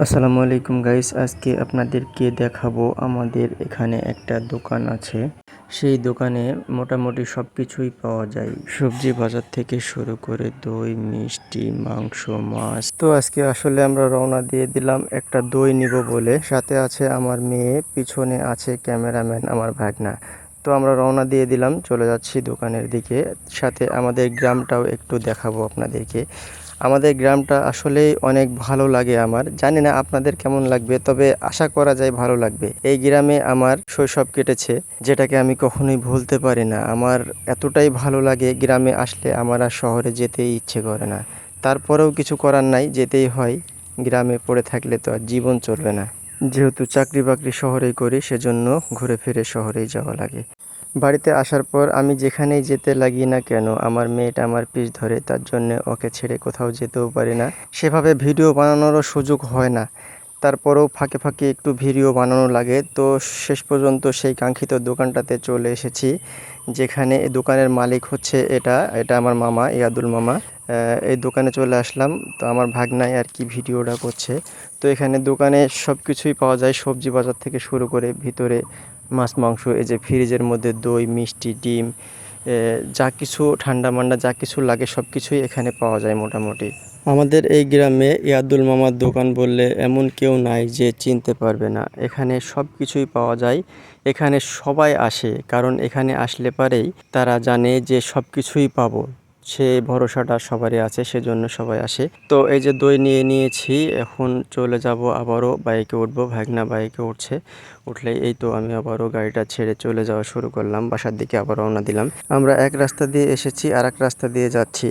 আসসালামু আলাইকুম গাইস, আজকে আপনাদেরকে দেখাবো আমাদের এখানে একটা দোকান আছে। সেই দোকানে মোটামুটি সব কিছুই পাওয়া যায়। সবজি বাজার থেকে শুরু করে দই, মিষ্টি, মাংস, মাছ। তো আজকে আসলে আমরা রওনা দিয়ে দিলাম একটা দই নিব বলে। সাথে আছে আমার মেয়ে, পিছনে আছে ক্যামেরাম্যান আমার ভাগনা। তো আমরা রওনা দিয়ে দিলাম, চলে যাচ্ছি দোকানের দিকে। সাথে আমাদের গ্রামটাও একটু দেখাবো আপনাদেরকে। আমাদের গ্রামটা আসলেই অনেক ভালো লাগে আমার। জানি না আপনাদের কেমন লাগবে, তবে আশা করা যায় ভালো লাগবে। এই গ্রামে আমার শৈশব কেটেছে, যেটাকে আমি কখনোই ভুলতে পারি না। আমার এতটাই ভালো লাগে গ্রামে আসলে আমার আর শহরে যেতেই ইচ্ছে করে না। তারপরেও কিছু করার নাই, যেতেই হয়। গ্রামে পড়ে থাকলে তো আর জীবন চলবে না। যেহেতু চাকরি বাকরি শহরেই করি, সেজন্য ঘুরে ফিরে শহরেই যাওয়া লাগে। বাড়িতে আসার পর আমি যেখানেই যেতে লাগি না কেন, আমার মেয়েটা আমার পিছ ধরে, তার জন্য ওকে ছেড়ে কোথাও যেতেও পারি না। সেভাবে ভিডিও বানানোরও সুযোগ হয় না। তারপরেও ফাঁকে ফাঁকে একটু ভিডিও বানানো লাগে। তো শেষ পর্যন্ত সেই কাঙ্ক্ষিত দোকানটাতে চলে এসেছি, যেখানে দোকানের মালিক হচ্ছে এটা এটা আমার মামা ইয়াদুল মামা। এই দোকানে চলে আসলাম। তো আমার ভাগনাই আর কি ভিডিওটা করছে। তো এখানে দোকানে সব কিছুই পাওয়া যায়, সবজি বাজার থেকে শুরু করে ভিতরে মাছ, মাংস, এই যে ফ্রিজের মধ্যে দই, মিষ্টি, ডিম যা কিছু ঠান্ডা মান্ডা যা কিছু লাগে সব কিছুই এখানে পাওয়া যায় মোটামুটি। আমাদের এই গ্রামে ইয়াদুল মামার দোকান বললে এমন কেউ নাই যে চিনতে পারবে না। এখানে সব কিছুই পাওয়া যায়, এখানে সবাই আসে, কারণ এখানে আসলে পারেই তারা জানে যে সব কিছুই পাবো। সে ভরসাটা সবারই আছে, সেজন্য সবাই আসে। তো এই যে দই নিয়ে নিয়েছি, এখন চলে যাব আবারও বাইকে উঠবো, ভাগনা বাইকে উঠছে। উঠলেই এই তো আমি আবারও গাড়িটা ছেড়ে চলে যাওয়া শুরু করলাম, বাসার দিকে আবার রওনা দিলাম। আমরা এক রাস্তা দিয়ে এসেছি আর এক রাস্তা দিয়ে যাচ্ছি।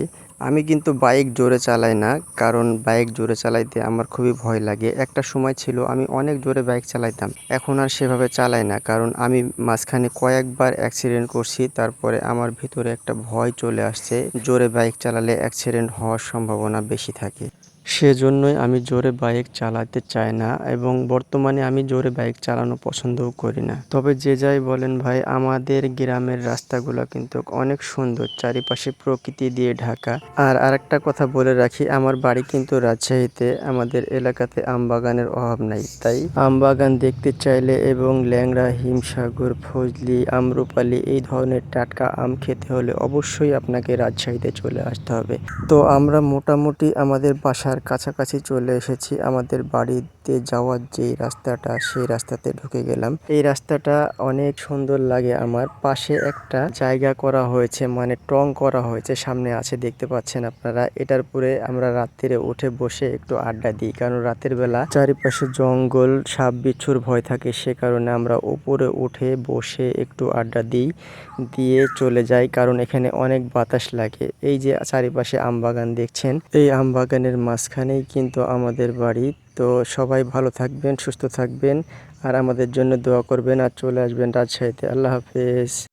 আমি কিন্তু বাইক জোরে চালাই না, কারণ বাইক জোরে চালাইতে আমার খুবই ভয় লাগে। একটা সময় ছিল আমি অনেক জোরে বাইক চালাইতাম, এখন আর সেভাবে চালাই না, কারণ আমি মাঝখানে কয়েকবার অ্যাক্সিডেন্ট করছি, তারপরে আমার ভিতরে একটা ভয় চলে আসছে, জোরে বাইক চালালে অ্যাক্সিডেন্ট হওয়ার সম্ভাবনা বেশি থাকে। সেজন্যই আমি জোরে বাইক চালাতে চাই না এবং বর্তমানে আমি জোরে বাইক চালানো পছন্দও করি না। তবে যে যাই বলেন ভাই, আমাদের গ্রামের রাস্তাগুলো কিন্তু অনেক সুন্দর। চারিপাশে প্রকৃতি দিয়ে ঢাকা। আর আরেকটা কথা বলে রাখি, আমার বাড়ি কিন্তু রাজশাহীতে, আমাদের এলাকাতে আম বাগানের অভাব নাই। তাই আম বাগান দেখতে চাইলে এবং ল্যাংড়া, হিমসাগর, ফজলি, আমরুপালি এই ধরনের টাটকা আম খেতে হলে অবশ্যই আপনাকে রাজশাহীতে চলে আসতে হবে। তো আমরা মোটামুটি আমাদের বাসার কাছাকাছি চলে এসেছি আমাদের বাড়িতে যাওয়ার যেই রাস্তাটা, সেই রাস্তাতে ঢুকে গেলাম। এই রাস্তাটা অনেক সুন্দর লাগে আমার। পাশে একটা জায়গা করা হয়েছে মানে টং করা হয়েছে, সামনে আছে, দেখতে পাচ্ছেন আপনারা। এটার উপরে আমরা রাত্রিরে উঠে বসে একটু আড্ডা দিই, কারণ রাতের বেলা চারিপাশে জঙ্গল, সাপ বিচ্ছুর ভয় থাকে, সে কারণে আমরা উপরে উঠে বসে একটু আড্ডা দিই, দিয়ে চলে যাই, কারণ এখানে অনেক বাতাস লাগে। এই যে চারিপাশে আম বাগান দেখছেন, এই আম বাগানের মাঝখানেই কিন্তু আমাদের বাড়ি। তো সবাই ভালো থাকবেন, সুস্থ থাকবেন আর আমাদের জন্য দোয়া করবেন আর চলে আসবেন রাজশাহীতে। আল্লাহ হাফেজ।